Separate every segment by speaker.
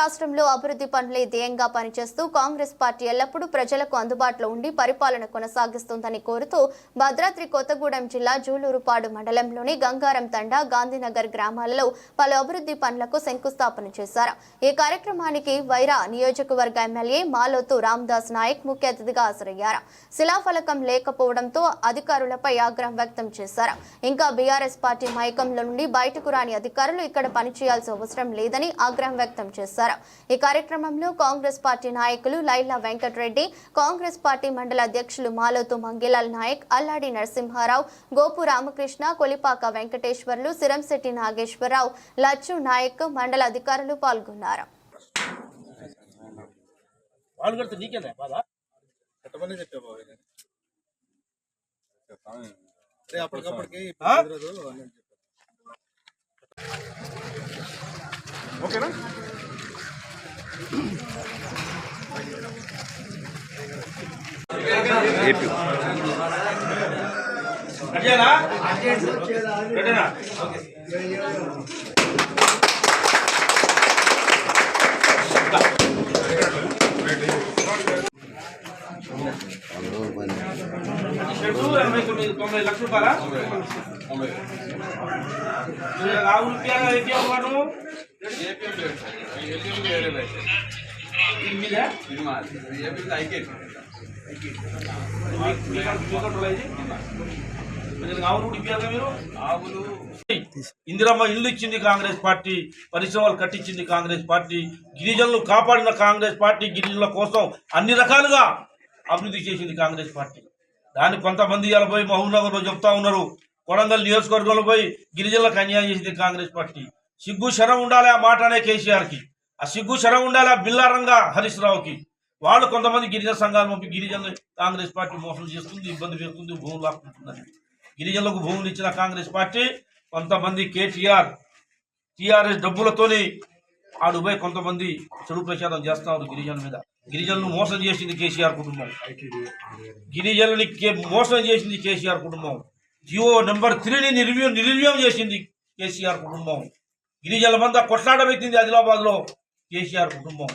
Speaker 1: రాష్ట్రంలో అభివృద్ధి పనులే ధ్యేయంగా పనిచేస్తూ కాంగ్రెస్ పార్టీ ఎల్లప్పుడూ ప్రజలకు అందుబాటులో ఉండి పరిపాలన కొనసాగిస్తుందని కోరుతూ భద్రాద్రి కొత్తగూడెం జిల్లా జూలూరుపాడు మండలంలోని గంగారం తండా గాంధీనగర్ గ్రామాలలో పలు అభివృద్ధి పనులకు శంకుస్థాపన చేశారు. ఈ కార్యక్రమానికి వైరా నియోజకవర్గ ఎమ్మెల్యే మాలోతు రామ్దాస్ నాయక్ ముఖ్య అతిథిగా హాజరయ్యారు. శిలాఫలకం లేకపోవడంతో అధికారులపై ఆగ్రహం వ్యక్తం చేశారు. ఇంకా బీఆర్ఎస్ పార్టీ మైకంలో నుండి బయటకు రాని అధికారులు ఇక్కడ పనిచేయాల్సిన అవసరం లేదని ఆగ్రహం వ్యక్తం చేశారు. ఈ కార్యక్రమంలో కాంగ్రెస్ పార్టీ నాయకులు లైలా వెంకటరెడ్డి కాంగ్రెస్ పార్టీ మండల అధ్యక్షులు మాలోతు మంగిలాల్ నాయక్ అల్లాడి నరసింహారావు గోపు రామకృష్ణ కొలిపాక వెంకటేశ్వర్లు సిరంశెట్టి నాగేశ్వరరావు లచ్చు నాయక్ మండల అధికారులు పాల్గొన్నారు.
Speaker 2: వాళ్ళు కడితే తొమ్మిది తొంభై లక్షల రూపాయలా? రావు రూపాయలు ఏపీఎం వాడు ఇది ఇందిరమ్మ ఇల్లు ఇచ్చింది కాంగ్రెస్ పార్టీ పరిశ్రమలు కట్టించింది కాంగ్రెస్ పార్టీ గిరిజనులు కాపాడిన కాంగ్రెస్ పార్టీ గిరిజనుల కోసం అన్ని రకాలుగా అభివృద్ధి చేసింది కాంగ్రెస్ పార్టీ. దాన్ని కొంతమంది ఇలా పోయి మహబూబ్నగర్లో చెప్తా ఉన్నారు. కొడంగల్ నియోజకవర్గంలో పోయి గిరిజనులకు అన్యాయం చేసింది కాంగ్రెస్ పార్టీ. సిగ్గు శరం ఉండాలి ఆ మాట అనే కేసీఆర్కి. ఆ సిగ్గు శరం ఉండాలి ఆ బిల్లారంగా హరీష్ రావుకి వాళ్ళు కొంతమంది గిరిజన సంఘాలు పంపి గిరిజనులు కాంగ్రెస్ పార్టీ మోసం చేస్తుంది ఇబ్బంది పెడుతుంది భూములు లాక్కుంటుందని గిరిజనులకు భూములు ఇచ్చిన కాంగ్రెస్ పార్టీ కొంతమంది కేటీఆర్ టీఆర్ఎస్ డబ్బులతోని ఆడు పోయి కొంతమంది చెడు ప్రచారం చేస్తున్నారు గిరిజనుల మీద. గిరిజనులు మోసం చేసింది కేసీఆర్ కుటుంబం. గిరిజనుని మోసం చేసింది కేసీఆర్ కుటుంబం. జియో నెంబర్ త్రీని నిర్వీయం నిర్వీయం చేసింది కేసీఆర్ కుటుంబం. గిరిజనుల మంద కొట్లాడ పెట్టింది ఆదిలాబాద్లో. కేసీఆర్ కుటుంబం.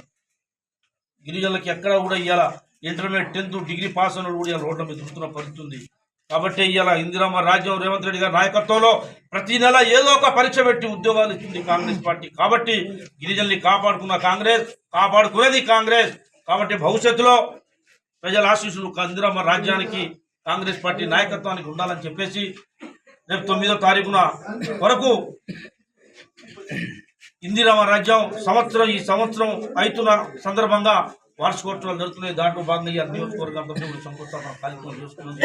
Speaker 2: గిరిజనులకు ఎక్కడ కూడా ఇవాళ ఇంటర్మీడియట్ టెన్త్ డిగ్రీ పాస్ అయిన కూడా ఇవాళ రోడ్ల మీద తిరుగుతున్న పరిస్థితి ఉంది. కాబట్టి ఇవాళ ఇందిరమ్మ రాజ్యం రేవంత్ రెడ్డి గారి నాయకత్వంలో ప్రతి నెల ఏదో ఒక పరీక్ష పెట్టి ఉద్యోగాలు ఇచ్చింది కాంగ్రెస్ పార్టీ. కాబట్టి గిరిజనుల్ని కాపాడుకున్న కాంగ్రెస్ కాపాడుకునేది కాంగ్రెస్. కాబట్టి భవిష్యత్తులో ప్రజల ఆశీస్సులు ఇందిరమ్మ రాజ్యానికి కాంగ్రెస్ పార్టీ నాయకత్వానికి ఉండాలని చెప్పేసి రేపు తొమ్మిదో తారీఖున వరకు ఇందిరమ్మ రాజ్యం సంవత్సరం ఈ సంవత్సరం అవుతున్న సందర్భంగా వార్షికోత్సవాలు జరుగుతున్నాయి. దాంట్లో భాగంగా ఈ నియోజకవర్గంలో సంవత్సరం కార్యక్రమం చేసుకున్నాం